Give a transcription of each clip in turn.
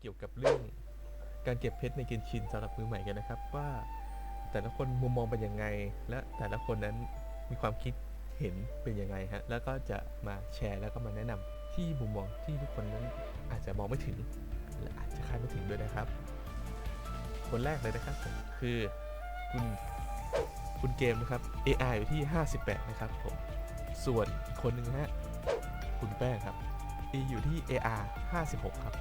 เกี่ยวกับเรื่องการเก็บเพชรในเกนชินสำหรับมือใหม่กันนะครับ ว่าแต่ละคนมุมมองเป็นยังไง และแต่ละคนนั้นมีความคิดเห็นเป็นยังไงฮะแล้วก็จะมาแชร์แล้วก็มาแนะนำที่มุมมองที่ทุกคนนั้นอาจจะมองไม่ถึง และอาจจะคาดไม่ถึงด้วยนะครับ คนแรกเลยนะครับผมคือคุณคุณเกมนะครับ AI อยู่ที่ 58 นะครับผมส่วนอีกคนหนึ่งฮะคุณแป้งครับ E อยู่ที่ AR 56 ครับ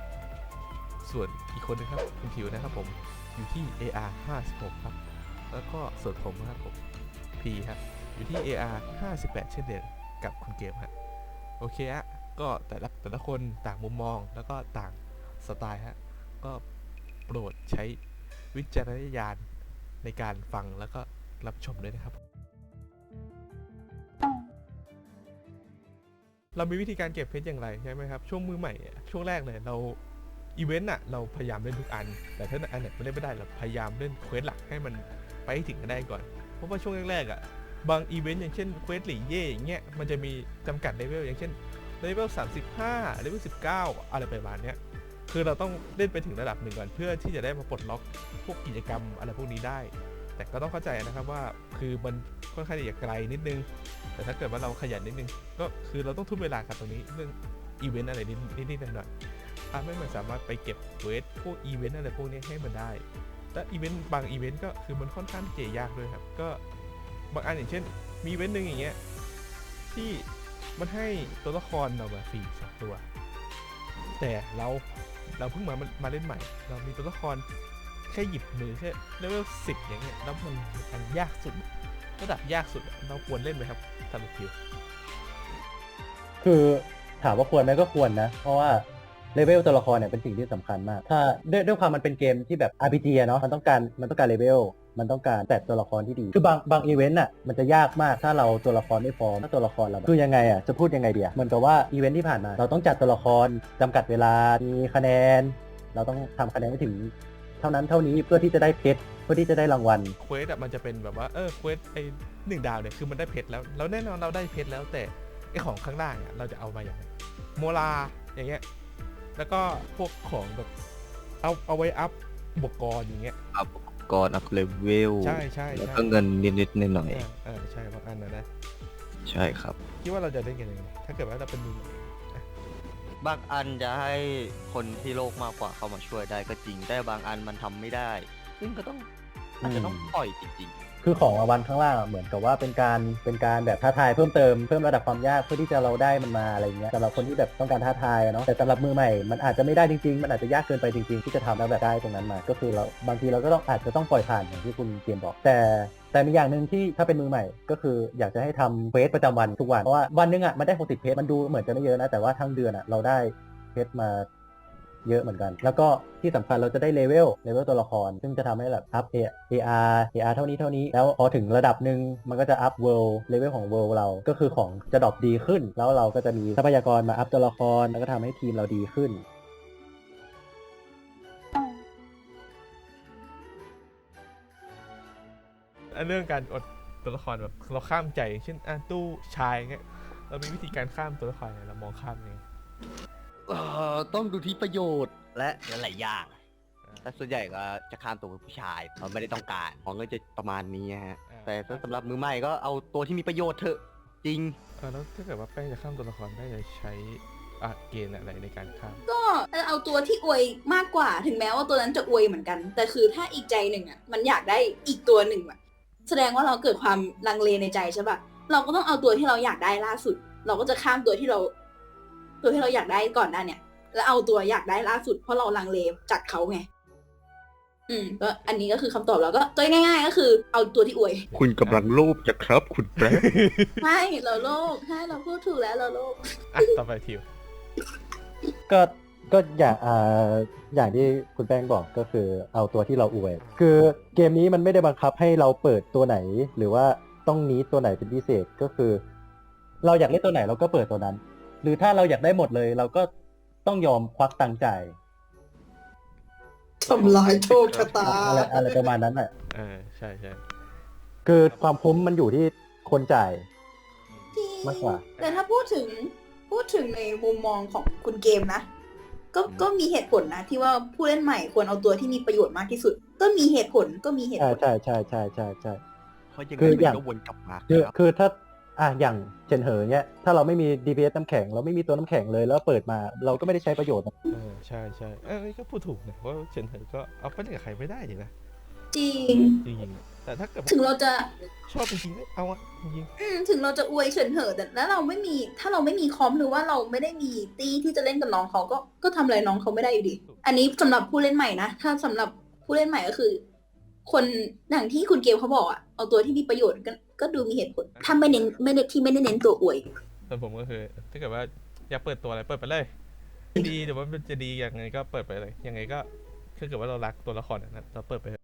ส่วนอีกคนนึงครับคุณผิวนะครับผมอยู่ที่ AR 56ครับ แล้วก็ส่วนผมนะครับผม P ครับอยู่ที่ AR 58 เช่นเดียวกับคุณเกมฮะโอเคฮะก็แต่ละแต่ละคนต่างมุมมองแล้วก็ต่างสไตล์ฮะก็โปรดใช้วิจารณญาณในการฟังแล้วก็รับชมด้วยนะครับ เรามีวิธีการเก็บเพชรอย่างไรใช่ไหมครับ ช่วงมือใหม่ช่วงแรกเลยเรา อีเวนต์อะเราพยายามเล่นทุกอัน แต่ถ้าอันไหนไม่เล่นไม่ได้เราพยายามเล่นเควสหลักให้มันไปถึงกันได้ก่อน เพราะว่าช่วงแรกๆอะบางอีเวนต์อย่างเช่นเควสหลี่เย่อย่างเงี้ยมันจะมีจำกัดเลเวลอย่างเช่นเลเวล35เลเวล19 อะไรประมาณเนี้ยคือเราต้องเล่นไปถึงระดับหนึ่งก่อนเพื่อที่จะได้มาปลดล็อกพวกกิจกรรมอะไรพวกนี้ได้ แต่ก็ต้องเข้าใจนะครับว่าคือมันค่อนข้างจะไกลนิดนึง แต่ถ้าเกิดว่าเราขยันนิดนึง ก็คือเราต้องทุ่มเวลากับตรงนี้เรื่องอีเวนต์อะไรนิดนิดนิดหน่อย ทำให้มันสามารถไปเก็บเวทพวกอีเวนต์อะไรพวกนี้ให้มันได้และอีเวนต์บางอีเวนต์ก็คือมันค่อนข้างเจยากด้วยครับ ก็บางอันอย่างเช่น มีเวนต์หนึ่งอย่างเงี้ยที่มันให้ตัวละครเรามาฟรีสองตัว แต่เราเราเพิ่งมามาเล่นใหม่ เรามีตัวละครแค่หยิบมือแค่เลเวลสิบอย่างเงี้ยแล้วมันอันยากสุดระดับยากสุดเราควรเล่นไหมครับสำหรับคิวคือถามว่าควรไหมก็ควรนะ เพราะว่า เลเวลตัวละครเนี่ยเป็นสิ่งที่สำคัญมาก ถ้าด้วยด้วยความมันเป็นเกมที่แบบ RPG อะเนาะ มันต้องการมันต้องการเลเวล มันต้องการแต่ตัวละครที่ดี คือบางบางอีเวนต์อะมันจะยากมากถ้าเราตัวละครไม่พร้อมถ้าตัวละครเราแบบคือยังไงอะจะพูดยังไงเดียเหมือนกับว่าอีเวนต์ที่ผ่านมา เราต้องจัดตัวละครจำกัดเวลา มีคะแนน เราต้องทำคะแนนให้ถึง เท่านั้นเท่านี้เพื่อที่จะได้เพชรเพื่อที่จะได้รางวัล เควสอะมันจะเป็นแบบว่าเออเควสไอหนึ่งดาวเนี่ยคือมันได้เพชรแล้วแล้วแน่นอนเราได้เพชรแล้วแต่ไอของข้างล่างอะเราจะเอามาอย่างไรโมลาอย่างเงี้ย แล้วก็พวกของแบบเอาเอาไว้อัพบวกกรอย่างเงี้ย อัพก่อนอัพเลเวลใช่ใช่แล้วใช่ ก็เงินนิดๆหน่อยเออเออใช่บางอันนะนะๆใช่ครับ คิดว่าเราจะเล่นกันยังไงถ้าเกิดว่าเราเป็นมือใหม่บางอันจะให้คนที่โลกมากกว่าเข้ามาช่วยได้ก็จริง แต่บางอันมันทำไม่ได้ ซึ่งก็ต้องอาจจะต้องอืม ปล่อยจริง คือของรางวัลข้างล่างอะเหมือนกับว่าเป็นการเป็นการแบบท้าทายเพิ่มเติมเพิ่มระดับความยากเพื่อที่จะเราได้มันมาอะไรเงี้ยสำหรับคนที่แบบต้องการท้าทายอะเนาะแต่สำหรับมือใหม่มันอาจจะไม่ได้จริงๆ มันอาจจะยากเกินไปจริงๆ ที่จะทำแล้วแบบได้ตรงนั้นมา ก็คือเราบางทีเราก็ต้องอาจจะต้องปล่อยผ่านอย่างที่คุณเกียมบอก แต่แต่มีอย่างหนึ่งที่ถ้าเป็นมือใหม่ก็คืออยากจะให้ทำเควสประจำวันทุกวันเพราะว่าวันหนึงอะมันได้60เพจมันดูเหมือนจะไม่เยอะนะแต่ว่าทั้งเดือนอะเราได้เพจมา เยอะเหมือนกัน แล้วก็ที่สำคัญเราจะได้เลเวลเลเวลตัวละคร ซึ่งจะทำให้แบบอัพ AR AR เออาร์เท่านี้เท่านี้ แล้วพอถึงระดับหนึ่งมันก็จะอัพเวลเลเวลของเวลเราก็คือของจะดรอปดีขึ้น แล้วเราก็จะมีทรัพยากรมาอัพตัวละคร แล้วก็ทำให้ทีมเราดีขึ้นเรื่องการอดตัวละครแบบเราข้ามใจ เช่นอะตู้ชายเงี้ยเรามีวิธีการข้ามตัวละครยังไงเรามองข้ามยังไง เอ่อต้องดูที่ประโยชน์และหลายๆอย่างแต่ส่วนใหญ่ก็จะข้ามตัวเป็นผู้ชายเขาไม่ได้ต้องการของก็จะประมาณนี้ฮะ อ่าแต่ถ้าสำหรับมือใหม่ก็เอาตัวที่มีประโยชน์เถอะ จริง เออแล้วถ้าเกิดว่าแป้งจะข้ามตัวละครแป้งจะใช้อะเกณฑ์อะไรในการข้ามก็เอาตัวที่อวยมากกว่าถึงแม้ว่าตัวนั้นจะอวยเหมือนกัน แต่คือถ้าอีกใจหนึ่งอะมันอยากได้อีกตัวหนึ่งอะแสดงว่าเราเกิดความลังเลในใจใช่ปะเราก็ต้องเอาตัวที่เราอยากได้ล่าสุด เราก็จะข้ามตัวที่เรา ตัวที่เราอยากได้ก่อนหน้าเนี่ย แล้วเอาตัวอยากได้ล่าสุดเพราะเราลังเลจัดเขาไง อืมก็อันนี้ก็คือคำตอบเราก็ตัวง่าย ๆ ก็คือ เอาตัวที่อวย คุณกำลังโลภจะครับ คุณแป๊บใช่เราโลภใช่เราพูดถูกแล้วเราโลภอะต่อไปทิวก็ก็อย่างอ่าอย่างที่คุณแป้งบอกก็คือเอาตัวที่เราอวย คือเกมนี้มันไม่ได้บังคับให้เราเปิดตัวไหน หรือว่าต้องนี้ตัวไหนเป็นพิเศษก็คือ เราอยากเล่นตัวไหนเราก็เปิดตัวนั้น หรือถ้าเราอยากได้หมดเลย เราก็ต้องยอมควักตังค์จ่ายทำลายโชคชะตา อะไรอะไรประมาณนั้นอะเออใช่ใช่คือความคุ้มมันอยู่ที่คนจ่าย จริงมากกว่า แต่ถ้าพูดถึงพูดถึงในมุมมองของคุณเกมนะ ก็ก็มีเหตุผลนะ ที่ว่าผู้เล่นใหม่ควรเอาตัวที่มีประโยชน์มากที่สุด ก็มีเหตุผลก็มีเหตุใช่ผล ใช่ใช่ใช่ใช่ใช่ เพราะยังคือไงอย่างมันก็วนกลับมาคือครับคือถ้า อะอย่างเจนเหอเนี้ยถ้าเราไม่มี DPS น้ำแข็ง เราไม่มีตัวน้ำแข็งเลยแล้วเปิดมา เราก็ไม่ได้ใช้ประโยชน์เออใช่ใช่เออนี่ก็พูดถูกนะเพราะว่าเฉินเหอก็เอาไปเล่นกับใครไม่ได้เลยนะจริง จริงๆแต่ถ้าเกิดถึงเราจะชอบจริงๆก็เอาอะจริงอืมถึงเราจะอวยเฉินเหอะแต่แล้วเราไม่มีถ้าเราไม่มีคอมหรือว่าเราไม่ได้มีตีที่จะเล่นกับน้องเขาก็ก็ทำอะไรน้องเขาไม่ได้อยู่ดี อันนี้สำหรับผู้เล่นใหม่นะถ้าสำหรับผู้เล่นใหม่ก็คือ คนอย่างที่คุณเกมเขาบอกอะเอาตัวที่มีประโยชน์ก็ ก็ดูมีเหตุผลถ้าไม่เน้นไม่ได้ที่ไม่ได้เน้นตัวอวยๆส่วนผมก็คือ ถ้าเกิดว่าอยากเปิดตัวอะไรเปิดไปเลยดีหรือว่ามันจะดียังไงก็เปิดไปเลย ยังไงก็ถ้าเกิดว่าเรารักตัวละครนั้นเราเปิดไปเลย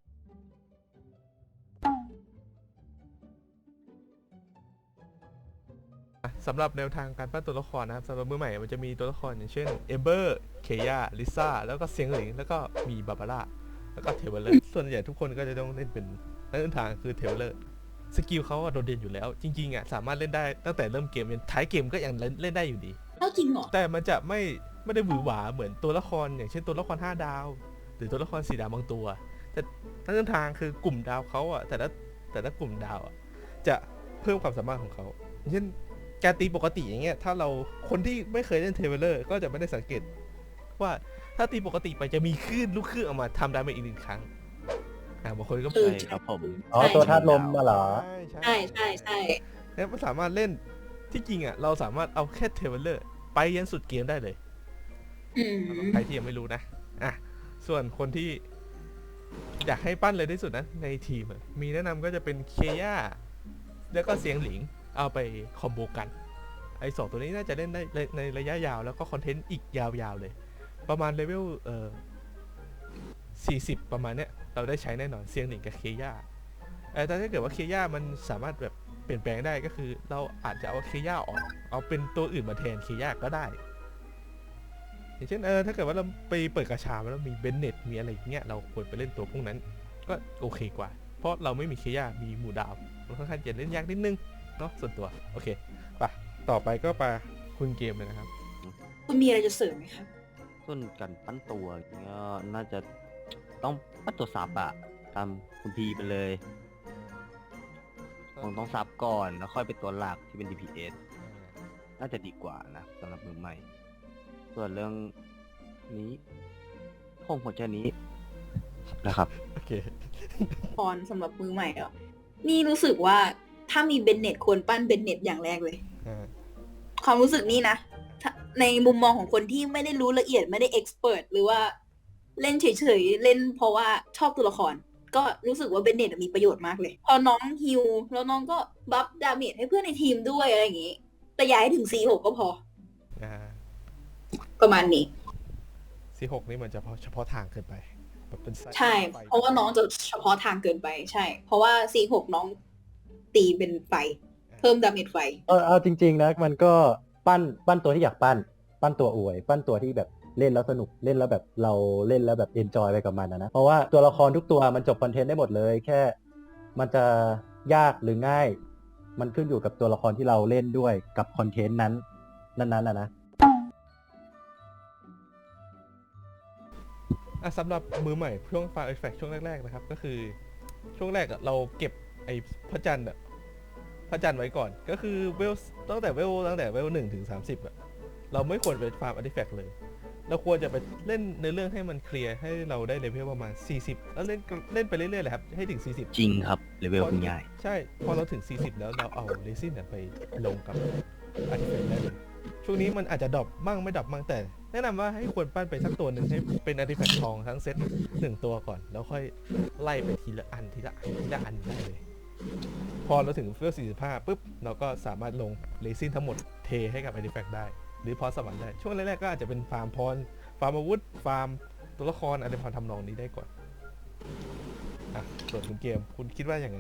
อะสำหรับแนวทางการปั้นตัวละครนะครับสำหรับมือใหม่มันจะมีตัวละครอย่างเช่นเอเบอร์เคย่าลิซ่าแล้วก็เซียงหลิงแล้วก็มีบาบาร่าแล้วก็เทเวลเลอร์ส่วนใหญ่ทุกคนก็จะต้องเล่นเป็นนักเดินทางคือเทเวลเลอร์ สกิลเขาอะโดดเด่นอยู่แล้ว จริงๆอะสามารถเล่นได้ตั้งแต่เริ่มเกมจนท้ายเกมก็ยังเล่นเล่นได้อยู่ดีเท่าจริงเหรอ แต่มันจะไม่ไม่ได้หวือหวาเหมือนตัวละคร อย่างเช่นตัวละคร 5 ดาว หรือตัวละคร4ดาวบางตัว แต่ทั้งเส้นทางคือกลุ่มดาวเขาอะแต่ละแต่ละกลุ่มดาวอะจะเพิ่มความสามารถของเขาอย่างเช่นการตีปกติอย่างเงี้ยถ้าเราคนที่ไม่เคยเล่นเทเวลเลอร์ก็จะไม่ได้สังเกต ว่าถ้าตีปกติไปจะมีคลื่นลูกคลื่นออกมาทำดาเมจอีกหนึ่งครั้ง อ่าบางคนก็เออใช่ครับผม อ๋อใช่ตัวธาตุลมมาเหรอใช่ใช่ใช่ใช่แล้วมันสามารถเล่นที่จริงอะเราสามารถเอาแค่เทเวลเลอร์ ไปยันสุดเกมได้เลยอืมสำหรับใครที่ยังไม่รู้นะอะส่วนคนที่ อยากให้ปั้นเลยที่สุดนะในทีมอะมีแนะนำก็จะเป็นเคย่าแล้วก็เสียงหลิงเอาไปคอมโบกัน ไอ้สองตัวนี้น่าจะเล่นได้ในระยะยาวแล้วก็คอนเทนต์อีกยาวๆเลย ประมาณเลเวลเอ่อ 40 ประมาณเนี้ยเราได้ใช้แน่นอนเสียงหลิงกับเคย่าเออแต่ถ้าเกิดว่าเคย่ามันสามารถแบบเปลี่ยนแปลงได้ก็คือ เราอาจจะเอาเคย่าออก เอาเป็นตัวอื่นมาแทนเคย่าก็ได้ อย่างเช่นเออถ้าเกิดว่าเราไปเปิดกระชามาแล้วมีเบนเน็ตมีอะไรอย่างเงี้ยเราควรไปเล่นตัวพวกนั้น ก็โอเคกว่า เพราะเราไม่มีเคย่ามีหมู่ดาวมันค่อนข้างจะเล่นยากนิดนึงเนาะส่วนตัวโอเคไปะต่อไปก็ไปคุณเกมเลยนะครับ คุณมีอะไรจะเสริมไหมครับส่วนการปั้นตัวอย่างเงี้ยน่าจะ ต้องปั้นตัวซับอะตามคุณพีไปเลยคงต้องซับก่อนแล้วค่อยเป็นตัวหลักที่เป็น DPS น่าจะดีกว่านะสำหรับมือใหม่ ส่วนเรื่องนี้คงหัวใจนี้นะครับโอเคพรสำหรับมือใหม่อะนี่รู้สึกว่าถ้ามีเบนเน็ตควรปั้นเบนเน็ตอย่างแรกเลยอ่าความรู้สึกนี่นะถ้าในมุมมองของคนที่ไม่ได้รู้ละเอียดไม่ได้เอ็กซ์เพรสหรือว่า เล่นเฉยๆ เล่นเพราะว่าชอบตัวละคร ก็รู้สึกว่าเบนเน็ตมีประโยชน์มากเลย พอน้องฮิวแล้วน้องก็บัฟดาเมจให้เพื่อนในทีมด้วยอะไรอย่างงี้ แต่ย้ายถึง C6 ก็พออ่าประมาณนี้ซีหกนี่มันจะเฉพาะทางเกินไปแบบเป็นไส้ใช่ไฟเพราะว่าน้องจะเฉพาะทางเกินไปใช่ เพราะว่า C6 น้องตีเป็นไฟ เพิ่มดาเมจไฟ เออเอาจริง ๆ นะ มันก็ปั้นปั้นตัวที่อยากปั้น ปั้นตัวอวย ปั้นตัวที่แบบ เล่นแล้วสนุกเล่นแล้วแบบเราเล่นแล้วแบบเอนจอยไปกับมันนะเพราะว่าตัวละครทุกตัวมันจบคอนเทนต์ได้หมดเลย แค่มันจะยากหรือง่าย มันขึ้นอยู่กับตัวละครที่เราเล่นด้วยกับคอนเทนต์นั้น นั้นๆนะนะอะสำหรับมือใหม่ช่วงฟาร์เอฟเฟกช่วงแรกๆนะครับ ก็คือช่วงแรกเราเก็บไอ้พระจันทร์อะพระจันทร์ไว้ก่อน ก็คือเวลตั้งแต่เวลตั้งแต่เวลหนึ่งถึงสามสิบอะเราไม่ควรไปฟาร์มอาร์ติแฟกต์เลย เราควรจะไปเล่นในเรื่องให้มันเคลียร์ให้เราได้เลเวลประมาณ 40 แล้วเล่นเล่นไปเรื่อยๆเลยครับให้ถึง 40 จริงครับเลเวลเป็นง่าย ใช่ พอเราถึง 40 แล้วเราเอาเลซินไปลงกับอาร์ติแฟกต์ได้เลยช่วงนี้มันอาจจะดรอปบ้างไม่ดรอปบ้างแต่ แนะนำว่าให้ควรปั้นไปสักตัวหนึ่งให้เป็นอาร์ติแฟกต์ทองทั้งเซตหนึ่งตัวก่อน แล้วค่อยไล่ไปทีละอันทีละอันทีละอันได้เลย พอเราถึงเฟล45ปุ๊บเราก็สามารถลงเลซินทั้งหมดเทให้กับอาร์ติแฟกต์ได้ห รือพรสวรรค์ได้ ช่วงแรกๆก็อาจจะเป็นฟาร์มพร ฟาร์มอาวุธ ฟาร์มตัวละครอะไรพรทำนองนี้ได้ก่อนอะส่วนคุณเกมคุณคิดว่ายังไง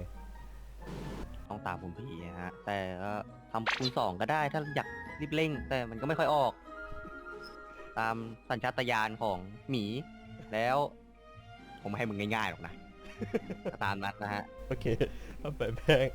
ต้องตามคุณพี่นะฮะ แต่ก็ทำคูณสองก็ได้ถ้าอยากรีบเร่ง แต่มันก็ไม่ค่อยออก ตามสัญชาตญาณของหมี แล้ว ผมไม่ให้มึงง่ายๆหรอกนะ ตามนัดนะฮะ โอเคเอาไปแพง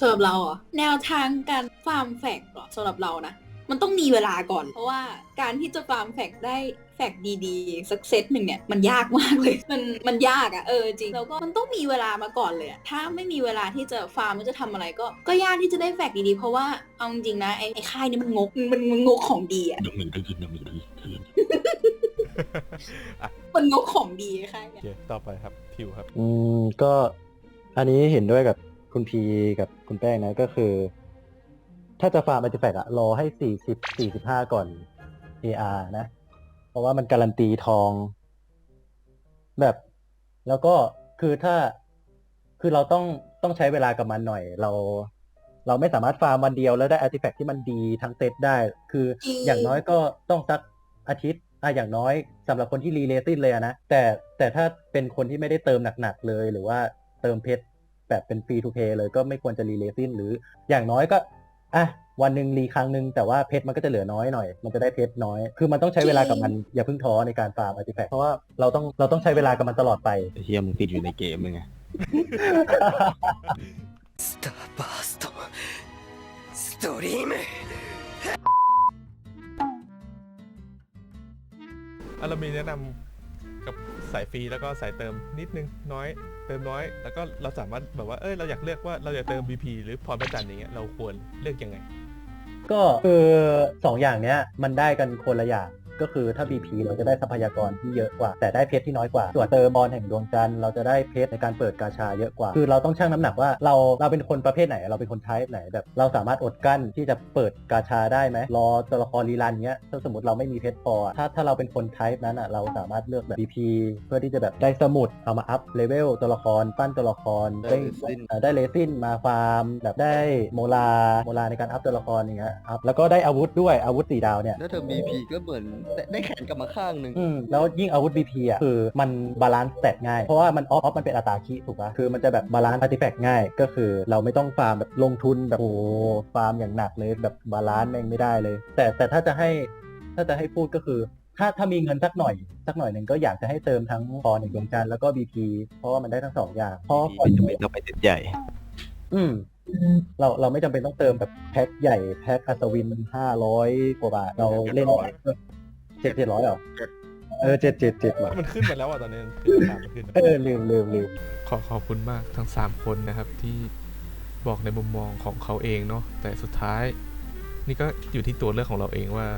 สำหรับเราเหรอแนวทางการฟาร์มแฟกเหรอสำหรับเรานะ มันต้องมีเวลาก่อน เพราะว่าการที่จะฟาร์มแฟกได้แฟกดีๆสักเซตหนึ่งเนี่ยมันยากมากเลย มันมันยากอะ่ะเออจริงแล้วก็มันต้องมีเวลามาก่อนเลยอะถ้าไม่มีเวลาที่จะฟาร์มมันจะทำอะไรก็ก็ยากที่จะได้แฟกดีๆ เพราะว่าเอาจริงๆนะไอ้ไอ้ค่ายนี้มันงกมันมันงกของดีอะ่ะยังมีได้ยินยังมีได้ยินมันงกของดีไอ้ค่ายโอเนี่ยเคต่อไปครับทิวครับ อืมก็อันนี้เห็นด้วยกับคุณพีกับคุณแป้งนะก็คือ ถ้าจะฟาร์ม a r t แฟกอะรอให้สี่สิบสี่สิบห้าก่อน AR นะ เพราะว่ามันการันตีทอง แบบ แล้วก็คือถ้าคือเราต้องต้องใช้เวลากับมันหน่อย เรา เราไม่สามารถฟาร์มวันเดียวแล้วได้อาร์ติแฟกที่มันดีทั้งเซตได้ คือจริงอย่างน้อยก็ต้องสักอาทิตย์อะอย่างน้อยสำหรับคนที่รีเลตินเลยอะนะแต่แต่ถ้าเป็นคนที่ไม่ได้เติมหนักๆเลย หรือว่าเติมเพชรแบบเป็นฟรีทูเพย์เลยก็ไม่ควรจะรีเลตินหรืออย่างน้อยก็ อ่ะวันหนึ่งรีครั้งหนึ่งแต่ว่าเพชรมันก็จะเหลือน้อยหน่อย มันจะได้เพชรน้อย คือมันต้องใช้เวลากับมันอย่าเพิ่งท้อในการฟาร์มอาร์ติแฟกเพราะว่าเราต้องเราต้องใช้เวลากับมันตลอดไป เฮียมึงติดอยู่ในเกมมึงไง スターバーストストリーム อารามีแนะนำกับ สายฟรีแล้วก็สายเติมนิดนึงน้อย เติมน้อย แล้วก็เราสามารถแบบว่าเอ้ยเราอยากเลือกว่าเราจะเติม BP หรือพรประจันอย่างเงี้ยเราควรเลือกยังไง ก็คือสองอย่างเนี้ยมันได้กันคนละอย่าง ก็คือถ้า BP เราจะได้ทรัพยากรที่เยอะกว่า แต่ได้เพชรที่น้อยกว่า ส่วนเติมบอลแห่งดวงจันทร์เราจะได้เพชรในการเปิดกาชาเยอะกว่า คือเราต้องชั่งน้ำหนักว่าเราเราเป็นคนประเภทไหน เราเป็นคนไทป์ไหนแบบ เราสามารถอดกั้นที่จะเปิดกาชาได้ไหมรอตัวละครรีรันเงี้ยถ้าสมมติเราไม่มีเพชรพออะถ้าถ้าเราเป็นคนไทป์นั้นอะเราสามารถเลือกแบบ BP เพื่อที่จะแบบได้สมุดเอามาอัพเลเวลตัวละครปั้นตัวละครได้ได้เรซินเอ่อได้เลซินมาฟาร์ม แบบได้โมลาโมลาในการอัพตัวละครอย่างเงี้ยอัพแล้วก็ได้อาวุธด้วยอาวุธสี่ดาวเนี่ยแล้วเธอ BP ก็เหมือนได้ได้แขนกลับมาข้างหนึ่ง อืมแล้วยิ่งอาวุธ BP อะคือมันบาลานซ์แตทง่าย เพราะว่ามันออฟออฟมันเป็นอัตราคิถูกปะคือมันจะแบบบาลานซ์อาร์ติแฟกง่าย ก็คือเราไม่ต้องฟาร์มแบบลงทุนแบบโอ้โหฟาร์มอย่างหนักเลยแบบบาลานซ์แม่งไม่ได้เลย แต่แต่ถ้าจะให้ถ้าจะให้พูดก็คือ ถ้าถ้ามีเงินสักหน่อย สักหน่อยหนึ่งก็อยากจะให้เติมทั้งพอหนึ่งดวงจันทร์แล้วก็ BP เพราะว่ามันได้ทั้งสองอย่างเพราะไม่จำเป็นต้องไปติดใหญ่ อืม เราเราไม่จำเป็นต้องเติมแบบแพ็คใหญ่แพ็คอัศวินมันห้าร้อยกว่าบาท เราเล่นเจ็ดเจ็ดร้อยเหรอเออเจ็ดเจ็ดเจ็ดว่ะมันขึ้นมาแล้วอะตอนนี้คือราคามันขึ้นเออลืมลืมลืมขอขอบคุณมากทั้ง 3 คนนะครับที่บอกในมุมมองของเขาเองเนาะแต่สุดท้าย นี่ก็อยู่ที่ตัวเลือกของเราเองว่า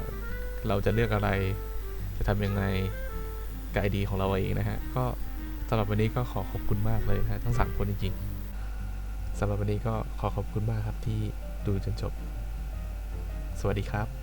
เราจะเลือกอะไร จะทำยังไงกับไอเดียของเราเองนะฮะก็สำหรับวันนี้ก็ขอขอบคุณมากเลยนะฮะทั้ง 3 คนจริงๆสำหรับวันนี้ก็ขอขอบคุณมากครับที่ดูจนจบ สวัสดีครับ